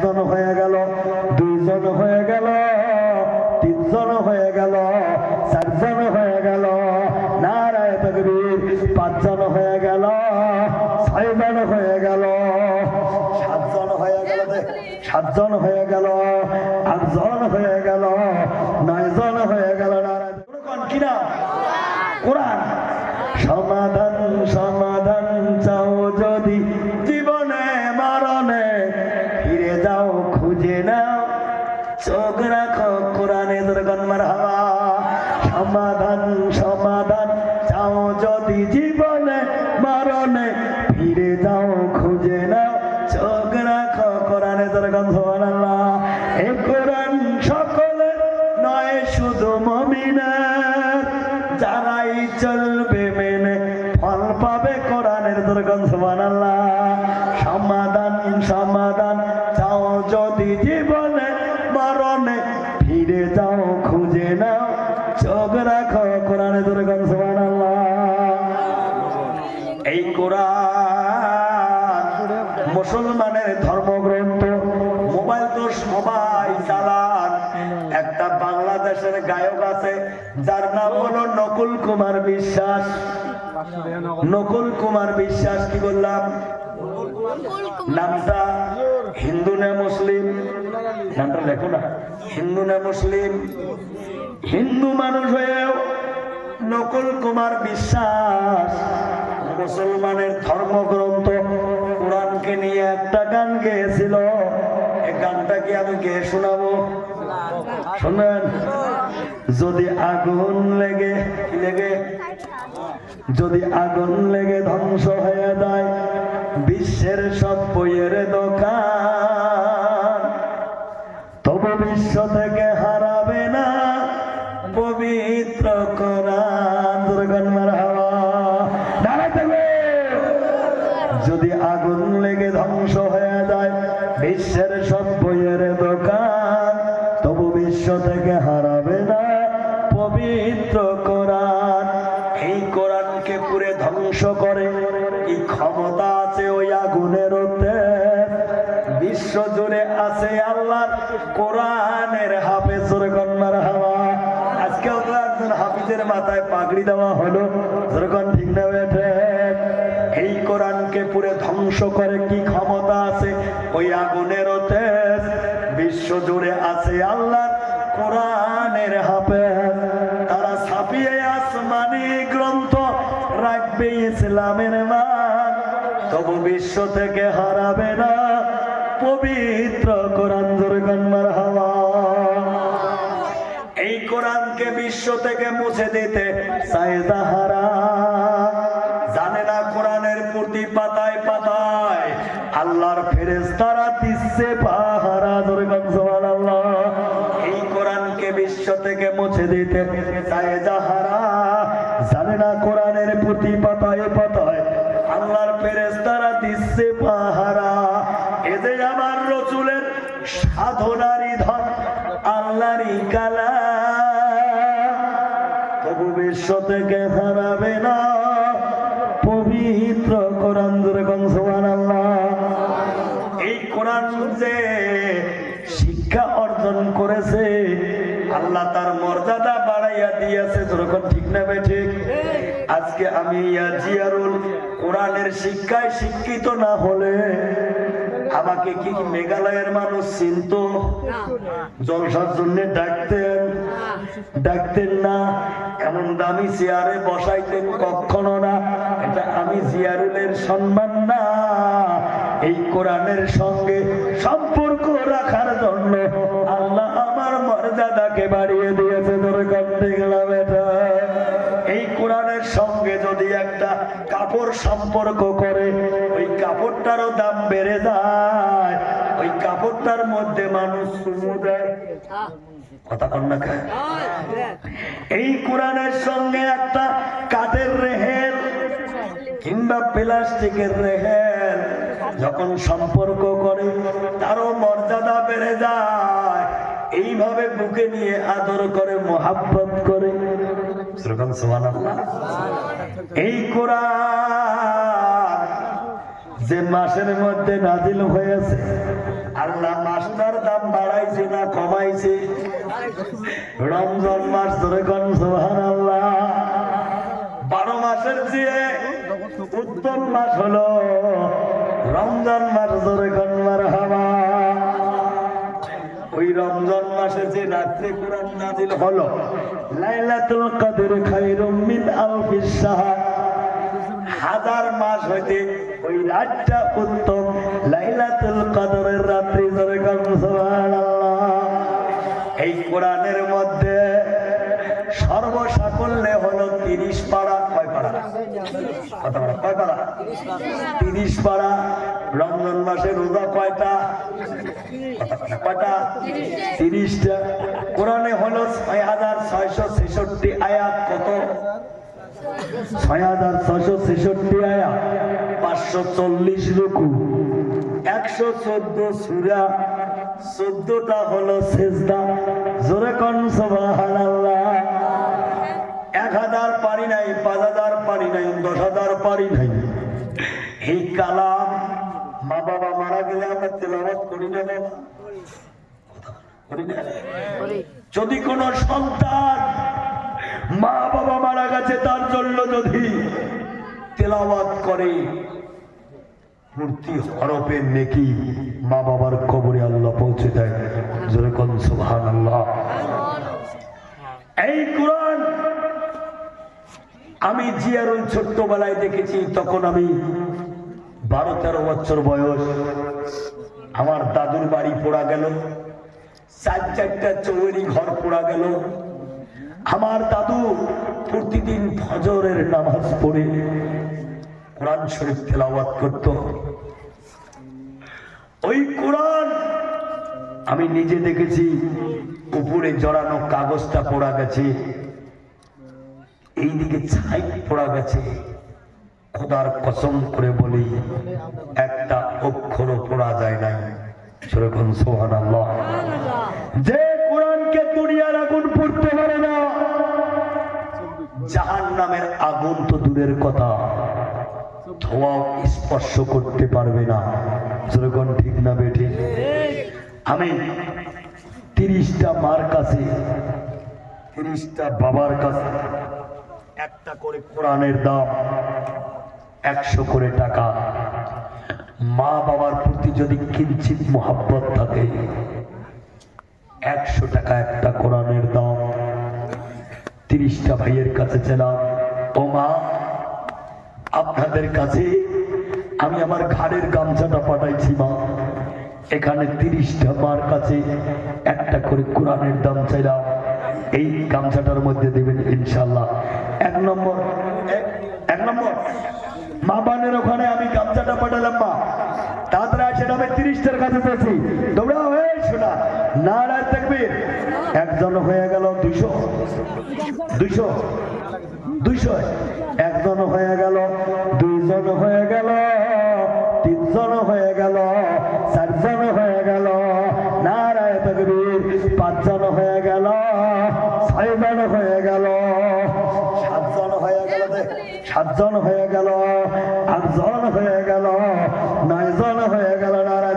একজন হয়ে গেল দুইজন হয়ে গেল তিনজন হয়ে গেল চারজন হয়ে গেল নারায় পাঁচজন হয়ে গেল ছয়জন হয়ে গেল সাতজন হয়ে গেল। সাতজন হয়ে গেল আটজন হয়ে গেল নয়জন হয়ে গেল নারায়ণ কিনা কোরআন সমাধান সমাধান হাওয়া সমাধান সমাধান। চাও যদি জীবনে মরণে ফিরে যাও, খুঁজে নাও। চোখ রাখো, কোরআনে দুর্গন সুবহানাল্লাহ এই কোরআন সকলে নয়, শুধু মমিনের। যারাই চলবে মেনে ফল পাবে, কোরআনের দুর্গন সুবহানাল্লাহ সমাধান সমাধান। রাখো কোরআনে দুর্গন সুবহানাল্লাহ। এই কোরআন মুসলমানের ধর্মগ্রন্থ, মোবাইল তো সবাই চালান। একটা বাংলাদেশের গায়ক আছে, যার নাম হলো নকুল কুমার বিশ্বাস। নকুল কুমার বিশ্বাস, কি বললাম? নামটা হিন্দু না মুসলিম? নামটা লেখো না। হিন্দু না মুসলিম? হিন্দু মানুষ হয়েও নকুল কুমার বিশ্বাস, মুসলমানের ধর্মগ্রন্থ কোরআনকে নিয়ে একটা গান গেয়েছিল। এই গানটা কি আমি গেয়ে শোনাবো? শুনবেন যদি আগুন লেগে লেগে? যদি আগুন লেগে ধ্বংস হয়ে লেগে ধ্বংস হয়ে যায়। বিশ্বের সব বইয়ের দোকান তবু বিশ্ব থেকে হারাবে না। পবিত্র কোরআন। এই কোরআনকে পুরে ধ্বংস করে। কি ক্ষমতা আছে ওই আগুনের বিশ্ব জুড়ে আছে আল্লাহর কোরআনের হাফেজ কন্যার হাওয়া। আজকেও তো একজন হাফিজের মাথায় পাগড়ি দেওয়া হলো। যেরকম ঠিক না কোরআনকে পুরে ধ্বংস করে কি ক্ষমতা আছে? ওই আগুনের তেজ বিশ্ব জুড়ে আছে আল্লাহর কোরআনের হাফেজ। তারা ছাপিয়ে আসমানি গ্রন্থ রাখবে ইসলামের মান। তবু বিশ্ব থেকে হারাবে না পবিত্র কোরআন দুর্গন্মার হাওয়া এই কোরআনকে বিশ্ব থেকে মুছে দিতে চায় তাহারা জানে না কোরআনের প্রতি পাতায় পাতায় আল্লাহর ফেরেশতারা দিচ্ছে পাহারা সুবহানাল্লাহ। এই কোরআনকে বিশ্ব থেকে মুছে দিতে যাহারা জানে না কোরআনের প্রতি পাতায় পাতায়। আল্লাহর ফেরেশতারা দিচ্ছে পাহারা। আমার ধন আল্লাহরই কালা তবু বিশ্ব থেকে হারাবে না পবিত্র কোরআন কোরআন যে শিক্ষা অর্জন করেছে। আল্লাহ তার মর্যাদা বাড়াইয়া দিয়েছে। যেরকম ঠিক না ভাই, ঠিক? আজকে আমি জিয়ারুল কোরআনের শিক্ষায় শিক্ষিত না হলে আমাকে কি মেঘালয়ের মানুষ চিনত? জলসার জন্য ডাকতেন। ডাকতেন না, এমন দামি চেয়ারে বসাইতেন, কখনো আমি জিয়ারুলের সম্মান না এই কোরআনের সঙ্গে সম্পর্ক রাখার জন্য আল্লাহ আমার মর্যাদাকে বাড়িয়ে দিয়েছে তোর কাটতে গেলাম এটা এই কোরআনের সঙ্গে যদি একটা কাপড় সম্পর্ক করে ওই কাপড়টারও দাম বেড়ে যায় ওই কাপড়টার মধ্যে মানুষ চুমু দেয়। কথা কন এই কোরআনের সঙ্গে একটা কাঠের রেহেল কিংবা প্লাস্টিকের রেহেল যখন সম্পর্ক করে, তারও মর্যাদা বেড়ে যায়। এইভাবে বুকে নিয়ে আদর করে, মোহাব্বত করে। এই কোরআন যে মাসের মধ্যে নাজিল হয়েছে, আল্লাহ মাসটার দাম বাড়াইছে না কমাইছে? রমজান মাস ধরে কোন সোহান আল্লাহ বারো মাসের চেয়ে উত্তম মাস হলো রমজান মাস ধরে কোন মার হাওয়া ওই রমজান মাসে যে রাত্রে কোরআন নাজিল হলো, লাইলাতুল কদর মিন হাজার মাস হইতে ওই রাতটা উত্তম, লাইলাতুল কদরের রাত্রি ধরে সুবহানাল্লাহ। এই কোরআনের মধ্যে সর্বসাকল্যে হলো তিরিশ পাড়া হলো আয়াত। কত? ছয় হাজার ছয়শো ছেষট্টি আয়াত। পাঁচশো চল্লিশ একশো চোদ্দ সুরা। চোদ্দটা হলো সেজদা। জোরে কন যদি কোনো সন্তান মা বাবা মারা গেছে, তার জন্য যদি তেলাওয়াত করে, মূর্তি হরফের নেকি মা বাবার কবরে আল্লাহ পৌঁছে দেয়। যেরকম সুবহান আল্লাহ এই কোরআন আমি জিয়ারুল ছোট্টবেলায় দেখেছি, তখন আমি বারো তেরো বছর বয়স। আমার দাদুর বাড়ি পোড়া গেল। চার চারটা চৌরি ঘর পোড়া গেল। আমার দাদু প্রতিদিন ফজরের নামাজ পড়ে, কোরআন শরীফ তেলাওয়াত করত। ওই কোরআন আমি নিজে দেখেছি, উপরে জড়ানো কাগজটা পড়া গেছে, এইদিকে ছাই পড়া গেছে। খোদার কসম করে বলি একটা পড়া যায় নাই। সেরকম সোহান আল্লাহ যে কোরআনকে দুনিয়ার আগুন পড়তে পারে না জাহান নামের আগুন তো দূরের কথা। ধোঁয়াও স্পর্শ করতে পারবে না। যেরকম ঠিক না বেঠি? আমি তিরিশটা মার কাছে, তিরিশটা বাবার কাছে, একটা করে কোরআনের দাম, একশো করে টাকা। মা বাবার প্রতি যদি কিঞ্চিত মোহাব্বত থাকে, একশো টাকা একটা কোরআনের দাম, তিরিশটা ভাইয়ের কাছে ছিলাম ও মা, আপনাদের কাছে আমি আমার ঘাড়ের গামছাটা পাঠাইছি মা। এখানে তিরিশটা মার কাছে একটা করে কোরআনের দাম চাইলাম। এই গামছাটার মধ্যে দেবেন ইনশাল্লাহ। এক নম্বর এক নম্বর। মা বানের ওখানে আমি গামছাটা পাঠালাম, মা। তাড়াতাড়ি আসেন আমি তিরিশটার কাছে পেয়েছি। দৌড়া হয়ে শোনা না রায় থাকবে একজন হয়ে গেল দুইশো দুইশো দুইশো। একজন হয়ে গেল, দুইজন হয়ে গেল, তিনজন হয়ে গেল, চারজন হয়ে গেল নারায় তকবীর। পাঁচজন হয়ে গেল, ছয়জন হয়ে গেল সাতজন হয়ে গেল আটজন হয়ে গেল নয়জন হয়ে গেল নারায়